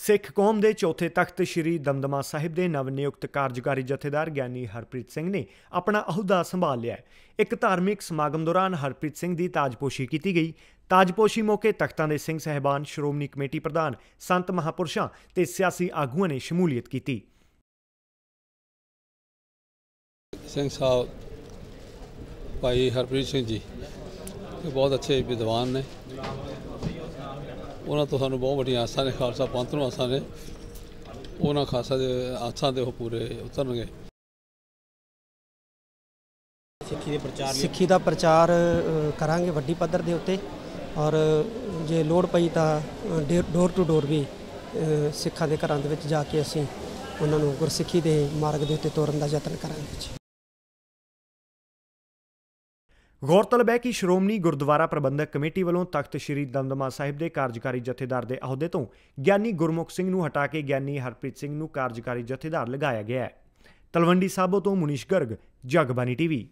ਸਿੱਖ ਕੌਮ ਦੇ ਚੌਥੇ ਤਖਤ ਸ੍ਰੀ ਦਮਦਮਾ ਸਾਹਿਬ ਦੇ ਨਵ-ਨਿਯੁਕਤ ਕਾਰਜਕਾਰੀ ਜਥੇਦਾਰ ਗਿਆਨੀ ਹਰਪ੍ਰੀਤ ਸਿੰਘ ਨੇ ਆਪਣਾ ਅਹੁਦਾ ਸੰਭਾਲ ਲਿਆ ਹੈ। ਇੱਕ ਧਾਰਮਿਕ ਸਮਾਗਮ ਦੌਰਾਨ ਹਰਪ੍ਰੀਤ ਸਿੰਘ ਦੀ ਤਾਜਪੋਸ਼ੀ ਕੀਤੀ ਗਈ। ਤਾਜਪੋਸ਼ੀ ਮੌਕੇ ਤਖਤਾਂ ਦੇ ਸਿੰਘ ਸਹਿਬਾਨ, ਸ਼੍ਰੋਮਣੀ ਕਮੇਟੀ ਪ੍ਰਧਾਨ, ਸੰਤ ਮਹਾਪੁਰਸ਼ਾਂ ਤੇ ਸਿਆਸੀ ਆਗੂਆਂ ਨੇ ਸ਼ਮੂਲੀਅਤ ਕੀਤੀ। ਸਿੰਘ ਸਾਹਿਬ, ਭਾਈ ਹਰਪ੍ਰੀਤ ਸਿੰਘ ਜੀ ਬਹੁਤ ਅੱਛੇ ਵਿਦਵਾਨ ਨੇ। ਉਹਨਾਂ ਤੋਂ ਸਾਨੂੰ ਬਹੁਤ ਵੱਡੀਆਂ ਆਸਾਂ ਨੇ ਖਾਲਸਾ ਪੰਥ ਨੂੰ ਆਸਾਂ ਨੇ। ਉਹਨਾਂ ਖਾਲਸਾ ਦੇ ਆਸਾਂ ਦੇ ਉਹ ਪੂਰੇ ਉਤਰਨਗੇ। ਸਿੱਖੀ ਦੇ ਪ੍ਰਚਾਰ ਲਈ ਸਿੱਖੀ ਦਾ ਪ੍ਰਚਾਰ ਕਰਾਂਗੇ ਵੱਡੀ ਪੱਧਰ ਦੇ ਉੱਤੇ। ਔਰ ਜੇ ਲੋੜ ਪਈ ਤਾਂ ਡੋਰ ਟੂ ਡੋਰ ਵੀ ਸਿੱਖਾਂ ਦੇ ਘਰਾਂ ਦੇ ਵਿੱਚ ਜਾ ਕੇ ਅਸੀਂ ਉਹਨਾਂ ਨੂੰ ਗੁਰਸਿੱਖੀ ਦੇ ਮਾਰਗ ਦੇ ਉੱਤੇ ਤੋਰਨ ਦਾ ਯਤਨ ਕਰਾਂਗੇ। ਗੌਰਤਲਬ ਹੈ ਕਿ ਸ਼੍ਰੋਮਣੀ ਗੁਰਦੁਆਰਾ ਪ੍ਰਬੰਧਕ ਕਮੇਟੀ ਵੱਲੋਂ ਤਖਤ ਸ੍ਰੀ ਦਮਦਮਾ ਸਾਹਿਬ ਦੇ ਕਾਰਜਕਾਰੀ ਜਥੇਦਾਰ ਦੇ ਅਹੁਦੇ ਤੋਂ ਗਿਆਨੀ ਗੁਰਮੁਖ ਸਿੰਘ ਨੂੰ ਹਟਾ ਕੇ ਗਿਆਨੀ ਹਰਪ੍ਰੀਤ ਸਿੰਘ ਨੂੰ ਕਾਰਜਕਾਰੀ ਜਥੇਦਾਰ ਲਗਾਇਆ ਗਿਆ ਹੈ। ਤਲਵੰਡੀ ਸਾਬੋ ਤੋਂ ਮੁਨੀਸ਼ ਗਰਗ ਜਗਬਾਨੀ ਟੀਵੀ।